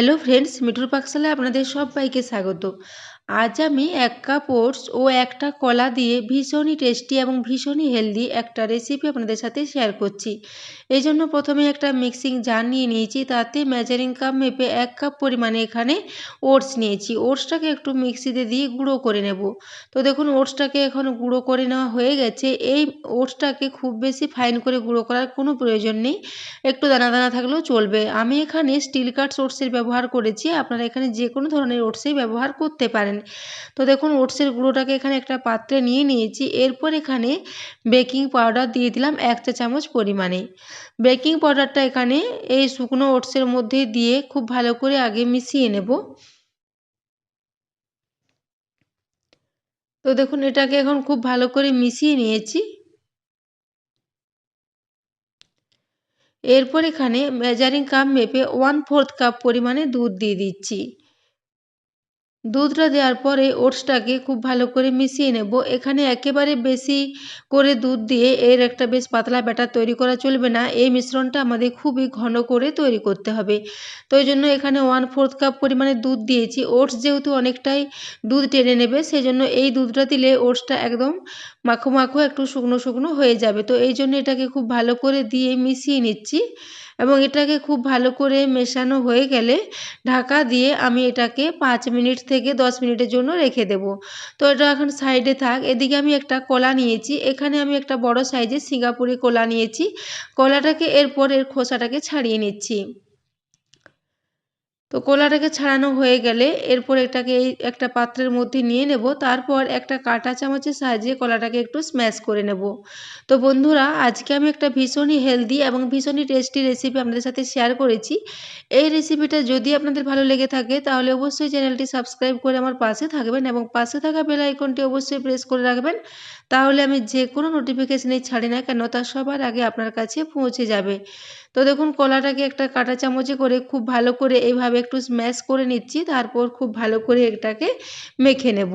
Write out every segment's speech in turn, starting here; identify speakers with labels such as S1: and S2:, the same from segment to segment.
S1: Hello friends মিঠুর পাকশালায় আপনাদের সবাইকে স্বাগত। আজ আমি এক কাপ ওটস ও একটা কলা দিয়ে ভীষণই টেস্টি এবং ভীষণই হেলদি একটা রেসিপি আপনাদের সাথে শেয়ার করছি। এই জন্য প্রথমে একটা মিক্সিং জার নিয়ে নিয়েছি, তাতে মেজারিং কাপ মেপে এক কাপ পরিমাণে এখানে ওটস নিয়েছি। ওটসটাকে একটু মিক্সিতে দিয়ে গুঁড়ো করে নেব। তো দেখুন, ওটসটাকে এখন গুঁড়ো করে নেওয়া হয়ে গেছে। এই ওটসটাকে খুব বেশি ফাইন করে গুঁড়ো করার কোনো প্রয়োজন নেই। একটু দানা দানা থাকলেও চলবে। আমি এখানে স্টিল কাটস ওটসের ব্যবহার করেছি। আপনারা এখানে যে কোনো ধরনের ওটসেই ব্যবহার করতে পারেন। তো দেখুন, ওটসের গুঁড়োটাকে এখানে একটা পাত্রে নিয়ে নিয়েছি। এরপর এখানে বেকিং পাউডার দিয়ে দিলাম এক চা চামচ পরিমাণে। বেকিং পাউডারটা এখানে এই শুকনো ওটসের মধ্যে দিয়ে খুব ভালো করে আগে মিশিয়ে নেব। তো দেখুন, এটাকে এখন খুব ভালো করে মিশিয়ে নিয়েছি। এরপর এখানে মেজারিং কাপ মেপে ওয়ান ফোর্থ কাপ পরিমাণে দুধ দিয়ে দিচ্ছি। দুধটা দেওয়ার পরে ওটসটাকে খুব ভালো করে মিশিয়ে নেব। এখানে একেবারে বেশি করে দুধ দিয়ে এর একটা বেশ পাতলা ব্যাটার তৈরি করা চলবে না। এই মিশ্রণটা আমাদের খুবই ঘন করে তৈরি করতে হবে। তো এই জন্য এখানে ওয়ান ফোর্থ কাপ পরিমাণে দুধ দিয়েছি। ওটস যেহেতু অনেকটাই দুধ টেনে নেবে সেই জন্য এই দুধটা দিলে ওটসটা একদম মাখো মাখো একটু শুকনো শুকনো হয়ে যাবে। তো এই জন্য এটাকে খুব ভালো করে দিয়ে মিশিয়ে নিচ্ছি। এবং এটাকে খুব ভালো করে মেশানো হয়ে গেলে ঢাকা দিয়ে আমি এটাকে পাঁচ মিনিট থেকে দশ মিনিটের জন্য রেখে দেব। তো এটা এখন সাইডে থাক। এদিকে আমি একটা কলা নিয়েছি। এখানে আমি একটা বড় সাইজের সিঙ্গাপুরি কলা নিয়েছি। কলাটাকে এরপর এর খোসাটাকে ছাড়িয়ে নিচ্ছি। তো কলাটাকে ছাড়ানো হয়ে গেলে এরপর এটাকে এই একটা পাত্রের মধ্যে নিয়ে নেব। তারপর একটা কাঁটা চামচের সাহায্যে কলাটাকে একটু স্ম্যাশ করে নেব। তো বন্ধুরা, আজকে আমি একটা ভীষণই হেলদি এবং ভীষণই টেস্টি রেসিপি আপনাদের সাথে শেয়ার করেছি। এই রেসিপিটা যদি আপনাদের ভালো লেগে থাকে, তাহলে অবশ্যই চ্যানেলটি সাবস্ক্রাইব করে আমার পাশে থাকবেন এবং পাশে থাকা বেল আইকনটি অবশ্যই প্রেস করে রাখবেন। তাহলে আমি যে কোনো নোটিফিকেশানেই ছাড়ি না কেন, তা সবার আগে আপনার কাছে পৌঁছে যাবে। তো দেখুন কলাটাকে একটা কাঁটা চামচে করে খুব ভালো করে এইভাবে একটু স্ম্যাশ করে নিচ্ছি, তারপর খুব ভালো করে এটাকে মেখে নেব।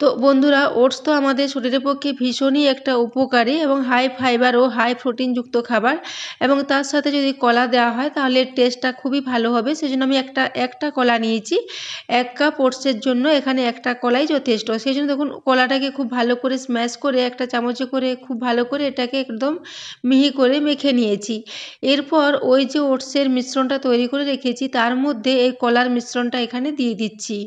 S1: তো বন্ধুরা, ওটস তো আমাদের শরীরের পক্ষে ভীষণই একটা উপকারী এবং হাই ফাইবার ও হাই প্রোটিনযুক্ত খাবার এবং তার সাথে যদি কলা দেওয়া হয় তাহলে টেস্টটা খুবই ভালো হবে। সেজন্য আমি একটা একটা কলা নিয়েছি। এক কাপ ওটসের জন্য এখানে একটা কলাই যথেষ্ট। সেই জন্য দেখুন, কলাটাকে খুব ভালো করে স্ম্যাশ করে, একটা চামচে করে, খুব ভালো করে এটাকে একদম মিহি করে মেখে নিয়েছি। এরপর ওই যে ওটসের মিশ্রণটা তৈরি করে রেখেছি, তার মধ্যে এই কলার মিশ্রণটা এখানে দিয়ে দিচ্ছি।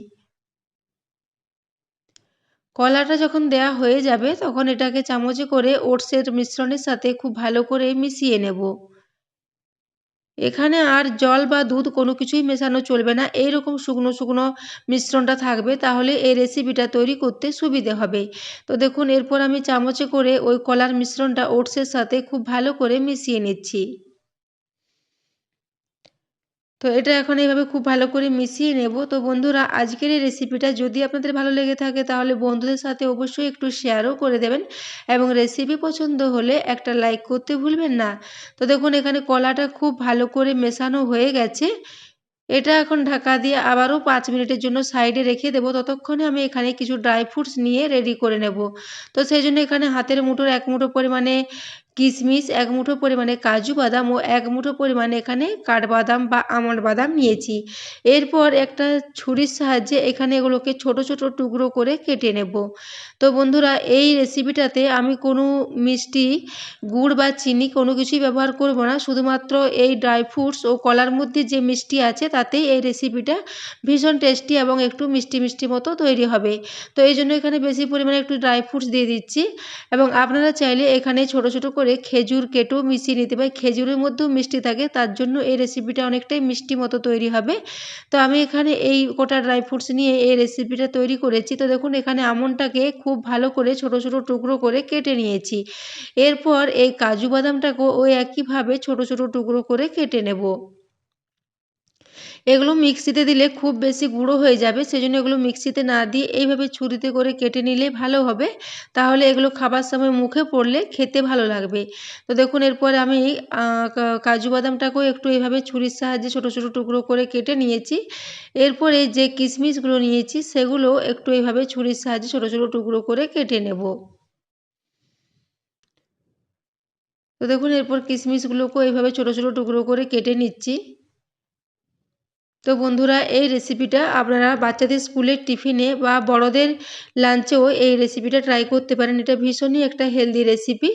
S1: কলাটা যখন দেয়া হয়ে যাবে, তখন এটাকে চামচে করে ওটসের মিশ্রণের সাথে খুব ভালো করে মিশিয়ে নেব। এখানে আর জল বা দুধ কোনো কিছুই মেশানো চলবে না। এই রকম শুকনো শুকনো মিশ্রণটা থাকবে, তাহলে এই রেসিপিটা তৈরি করতে সুবিধে হবে। তো দেখুন, এরপর আমি চামচে করে ওই কলার মিশ্রণটা ওটসের সাথে খুব ভালো করে মিশিয়ে নিচ্ছি। তো এটা এখন এইভাবে খুব ভালো করে মিশিয়ে নেব। তো বন্ধুরা, আজকের এই রেসিপিটা যদি আপনাদের ভালো লেগে থাকে, তাহলে বন্ধুদের সাথে অবশ্যই একটু শেয়ারও করে দেবেন এবং রেসিপি পছন্দ হলে একটা লাইক করতে ভুলবেন না। তো দেখুন, এখানে কলাটা খুব ভালো করে মেশানো হয়ে গেছে। এটা এখন ঢাকা দিয়ে আবারও পাঁচ মিনিটের জন্য সাইডে রেখে দেবো। ততক্ষণে আমি এখানে কিছু ড্রাই ফ্রুটস নিয়ে রেডি করে নেব। তো সেই জন্য এখানে হাতের মুঠোর এক মুঠো পরিমাণে কিশমিশ এক মুঠো পরিমাণে কাজু বাদাম ও এক মুঠো পরিমাণে এখানে কাঠবাদাম বা আমন্ড বাদাম নিয়েছি। এরপর একটা ছুরির সাহায্যে এখানে এগুলোকে ছোট ছোট টুকরো করে কেটে নেব। তো বন্ধুরা, এই রেসিপিটাতে আমি কোনো মিষ্টি, গুড় বা চিনি কোনো কিছুই ব্যবহার করব না। শুধুমাত্র এই ড্রাই ফ্রুটস ও কলার মধ্যে যে মিষ্টি আছে, তাতেই এই রেসিপিটা ভীষণ টেস্টি এবং একটু মিষ্টি মিষ্টি মতো তৈরি হবে। তো এই জন্য এখানে বেশি পরিমাণে একটু ড্রাই ফ্রুটস দিয়ে দিচ্ছি এবং আপনারা চাইলে এখানে ছোট ছোট করে খেজুর কেটেও মিশিয়ে নিতে পারি। খেজুরের মধ্যেও মিষ্টি থাকে, তার জন্য এই রেসিপিটা অনেকটাই মিষ্টি মতো তৈরি হবে। তো আমি এখানে এই গোটা ড্রাই ফ্রুটস নিয়ে এই রেসিপিটা তৈরি করেছি। তো দেখুন, এখানে আমনটাকে খুব ভালো করে ছোট ছোট টুকরো করে কেটে নিয়েছি। এরপর এই কাজু বাদামটাকেও ওই একইভাবে ছোট ছোট টুকরো করে কেটে নেব। এগুলো মিক্সিতে দিলে খুব বেশি গুঁড়ো হয়ে যাবে, সেজন্য এগুলো মিক্সিতে না দিয়ে এইভাবে ছুরিতে করে কেটে নিলে ভালো হবে। তাহলে এগুলো খাবার সময় মুখে পড়লে খেতে ভালো লাগবে। তো দেখুন, এরপরে আমি কাজু বাদামটাকেও একটু এইভাবে ছুরির সাহায্যে ছোট ছোট টুকরো করে কেটে নিয়েছি। এরপরে যে কিশমিশগুলো নিয়েছি, সেগুলো একটু এইভাবে ছুরির সাহায্যে ছোট ছোট টুকরো করে কেটে নেব। তো দেখুন, এরপর কিশমিশগুলোকেও এইভাবে ছোট ছোট টুকরো করে কেটে নিচ্ছি। তো বন্ধুরা, এই রেসিপিটা আপনারা বাচ্চাদের স্কুলের টিফিনে বা বড়দের লাঞ্চেও এই রেসিপিটা ট্রাই করতে পারেন। এটা ভীষণই একটা হেলদি রেসিপি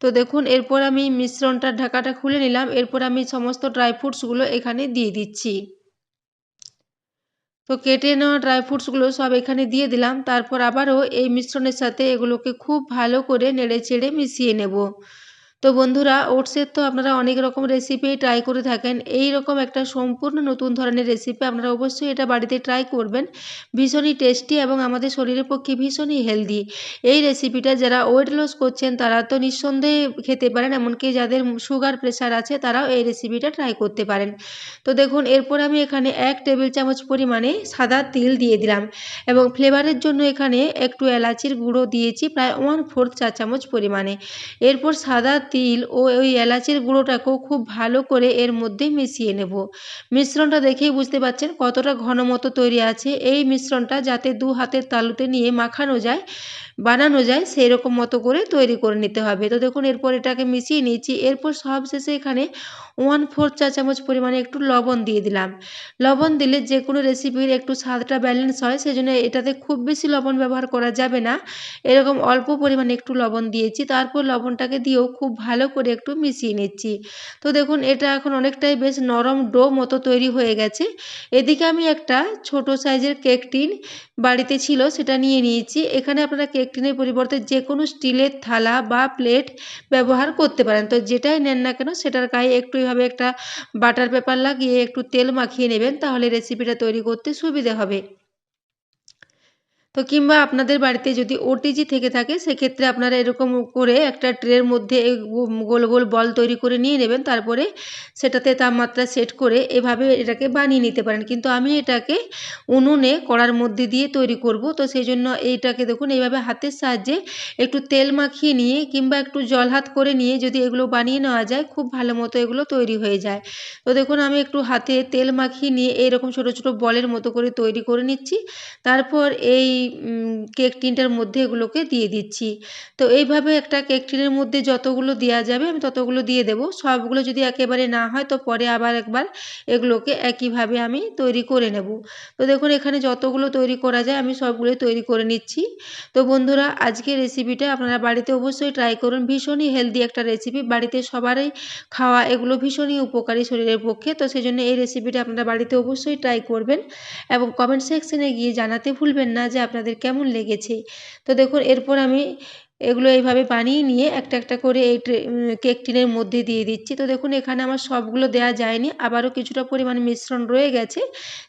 S1: তো দেখুন, এরপর আমি মিশ্রণটার ঢাকাটা খুলে নিলাম। এরপর আমি সমস্ত ড্রাই ফ্রুটসগুলো এখানে দিয়ে দিচ্ছি। তো কেটে নেওয়া ড্রাই ফ্রুটসগুলো সব এখানে দিয়ে দিলাম। তারপর আবারও এই মিশ্রণের সাথে এগুলোকে খুব ভালো করে নেড়ে চেড়ে মিশিয়ে নেব। তো বন্ধুরা ওটসের তো আপনারা অনেক রকম রেসিপি ট্রাই করে থাকেন। এই রকম একটা সম্পূর্ণ নতুন ধরনের রেসিপি আপনারা অবশ্যই এটা বাড়িতে ট্রাই করবেন। ভীষণই টেস্টি এবং আমাদের শরীরের পক্ষে ভীষণই হেলদি এই রেসিপিটা যারা ওয়েট লস করছেন, তারা তো নিঃসন্দেহে খেতে পারেন, এমনকি যাদের সুগার প্রেশার আছে, তারাও এই রেসিপিটা ট্রাই করতে পারেন। তো দেখুন, এরপর আমি এখানে এক টেবিল চামচ পরিমাণে সাদা তিল দিয়ে দিলাম এবং ফ্লেভারের জন্য এখানে একটু এলাচির গুঁড়ো দিয়েছি, প্রায় ওয়ান ফোর্থ চা চামচ পরিমাণে। এরপর সাদা তিল ও ওই এলাচের গুঁড়োটাকেও খুব ভালো করে এর মধ্যে মিশিয়ে নেব। মিশ্রণটা দেখেই বুঝতে পারছেন কতটা ঘন মতো তৈরি আছে। এই মিশ্রণটা যাতে দু হাতের তালুতে নিয়ে মাখানো যায় বানানো যায় সেই রকম মতো করে তৈরি করে নিতে হবে। তো দেখুন, এরপর এটাকে মিশিয়ে নিয়েছি। এরপর সব শেষে এখানে ওয়ান ফোর চা চামচ পরিমাণে একটু লবণ দিয়ে দিলাম। লবণ দিলে যে কোনো রেসিপির একটু স্বাদটা ব্যালেন্স হয় সেই জন্য এটাতে খুব বেশি লবণ ব্যবহার করা যাবে না। এরকম অল্প পরিমাণে একটু লবণ দিয়েছি। তারপর লবণটাকে দিয়েও খুব ভালো করে একটু মিশিয়ে নিচ্ছি। তো দেখুন, এটা এখন অনেকটাই বেশ নরম ডো মতো তৈরি হয়ে গেছে। এদিকে আমি একটা ছোট সাইজের কেক টিন বাড়িতে ছিল, সেটা নিয়ে নিয়েছি। এখানে আপনারা কেক টিনের পরিবর্তে যে কোনো স্টিলের থালা বা প্লেট ব্যবহার করতে পারেন। তো যেটাই নেন না কেন সেটার গায়ে একটু এভাবে একটা বাটার পেপার লাগিয়ে একটু তেল মাখিয়ে নেবেন, তাহলে রেসিপিটা তৈরি করতে সুবিধে হবে। তো কিংবা আপনাদের বাড়িতে যদি ওটিজি থেকে থাকে, সেক্ষেত্রে আপনারা এরকম করে একটা ট্রের মধ্যে গোল গোল বল তৈরি করে নিয়ে নেবেন। তারপরে সেটাতে তাপমাত্রা সেট করে এভাবে এটাকে বানিয়ে নিতে পারেন। কিন্তু আমি এটাকে উনুনে কড়ার মধ্যে দিয়ে তৈরি করব। তো সেই জন্য এইটাকে দেখুন, এইভাবে হাতের সাহায্যে একটু তেল মাখিয়ে নিয়ে কিংবা একটু জল হাত করে নিয়ে যদি এগুলো বানিয়ে নেওয়া যায়, খুব ভালো মতো এগুলো তৈরি হয়ে যায়। তো দেখুন, আমি একটু হাতে তেল মাখিয়ে নিয়ে এরকম ছোট ছোট বলের মতো করে তৈরি করে নিচ্ছি। তারপর এই কেক টিনটার মধ্যে এগুলোকে দিয়ে দিচ্ছি। তো এইভাবে একটা কেক টিনের মধ্যে যতগুলো দেওয়া যাবে আমি ততগুলো দিয়ে দেবো। সবগুলো যদি একেবারে না হয় তো পরে আবার একবার এগুলোকে একইভাবে আমি তৈরি করে নেব। তো দেখুন এখানে যতগুলো তৈরি করা যায় আমি সবগুলো তৈরি করে নিচ্ছি। তো বন্ধুরা আজকে রেসিপিটা আপনারা বাড়িতে অবশ্যই ট্রাই করুন। ভীষণই হেলদি একটা রেসিপি বাড়িতে সবারই খাওয়া এগুলো ভীষণই উপকারী শরীরের পক্ষে। তো সেই জন্য এই রেসিপিটা আপনারা বাড়িতে অবশ্যই ট্রাই করবেন এবং কমেন্ট সেকশনে গিয়ে জানাতে ভুলবেন না যে আপনাদের কেমন লেগেছে? তো দেখুন এরপর আমি এগুলো এইভাবে বানিয়ে নিয়ে একটা একটা করে এই কেক টিনের মধ্যে দিয়ে দিচ্ছি। তো দেখুন, এখানে আমার সবগুলো দেওয়া যায়নি, আবারও কিছুটা পরিমাণ মিশ্রণ রয়ে গেছে,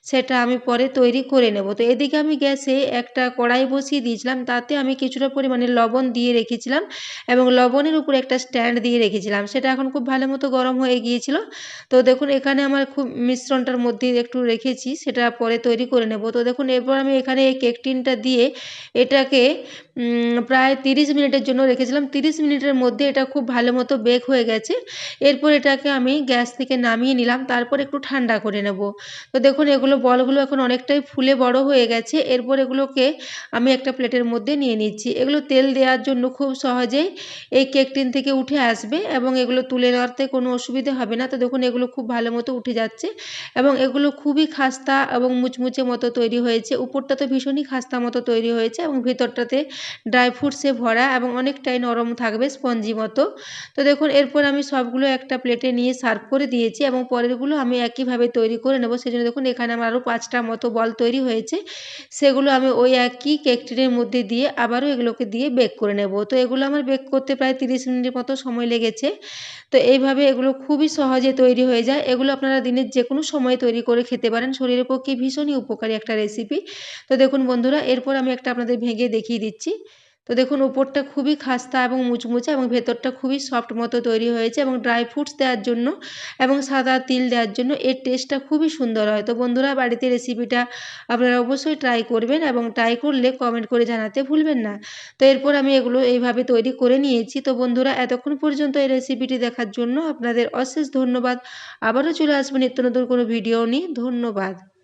S1: সেটা আমি পরে তৈরি করে নেব। তো এদিকে আমি গ্যাসে একটা কড়াই বসিয়ে দিয়েছিলাম, তাতে আমি কিছুটা পরিমাণে লবণ দিয়ে রেখেছিলাম এবং লবণের উপরে একটা স্ট্যান্ড দিয়ে রেখেছিলাম। সেটা এখন খুব ভালো মতো গরম হয়ে গিয়েছিল। তো দেখুন, এখানে আমার খুব মিশ্রণটার মধ্যে একটু রেখেছি, সেটা পরে তৈরি করে নেব। তো দেখুন, এরপর আমি এখানে এই কেক টিনটা দিয়ে এটাকে প্রায় তিরিশ মিনিটের জন্য রেখেছিলাম। তিরিশ মিনিটের মধ্যে এটা খুব ভালো মতো বেক হয়ে গেছে। এরপর এটাকে আমি গ্যাস থেকে নামিয়ে নিলাম, তারপর একটু ঠান্ডা করে নেব। তো দেখুন, এগুলো বলগুলো এখন অনেকটাই ফুলে বড় হয়ে গেছে। এরপর এগুলোকে আমি একটা প্লেটের মধ্যে নিয়ে নিচ্ছি। এগুলো তেল দেওয়ার জন্য খুব সহজেই এই কেক টিন থেকে উঠে আসবে এবং এগুলো তুলে নেওয়াতে কোনো অসুবিধে হবে না। তো দেখুন, এগুলো খুব ভালো মতো উঠে যাচ্ছে এবং এগুলো খুবই খাস্তা এবং মুচমুচে মতো তৈরি হয়েছে। উপরটা তো ভীষণই খাস্তা মতো তৈরি হয়েছে এবং ভিতরটাতে ড্রাই ফ্রুটসে ভরা এবং অনেকটাই নরম থাকবে স্পঞ্জি মতো। তো দেখুন, এরপর আমি সবগুলো একটা প্লেটে নিয়ে সার্ভ করে দিয়েছি এবং পরেরগুলো আমি একইভাবে তৈরি করে নেব। সেজন্য দেখুন, এখানে আমার আরও পাঁচটা মতো বল তৈরি হয়েছে। সেগুলো আমি ওই একই কেক টিনের মধ্যে দিয়ে আবারও এগুলোকে দিয়ে বেক করে নেব। তো এগুলো আমার বেক করতে প্রায় তিরিশ মিনিটের মতো সময় লেগেছে। তো এইভাবে এগুলো খুবই সহজে তৈরি হয়ে যায়। এগুলো আপনারা দিনের যে কোনো সময় তৈরি করে খেতে পারেন। শরীরের পক্ষে ভীষণই উপকারী একটা রেসিপি তো দেখুন বন্ধুরা, এরপর আমি একটা আপনাদের ভেঙে দেখিয়ে দিচ্ছি। তো দেখুন, উপরটা খুবই খাস্তা এবং মুচমুচে এবং ভেতরটা খুবই সফট মতো তৈরি হয়েছে এবং ড্রাই ফ্রুটস দেওয়ার জন্য এবং সাদা তিল দেওয়ার জন্য এর টেস্টটা খুবই সুন্দর হয়। তো বন্ধুরা, বাড়িতে রেসিপিটা আপনারা অবশ্যই ট্রাই করবেন এবং ট্রাই করলে কমেন্ট করে জানাতে ভুলবেন না। তো এরপর আমি এগুলো এইভাবে তৈরি করে নিয়েছি। তো বন্ধুরা, এতক্ষণ পর্যন্ত এই রেসিপিটি দেখার জন্য আপনাদের অশেষ ধন্যবাদ। আবারও চলে আসবেন নিত্য নতুন কোনো ভিডিও নিয়ে। ধন্যবাদ।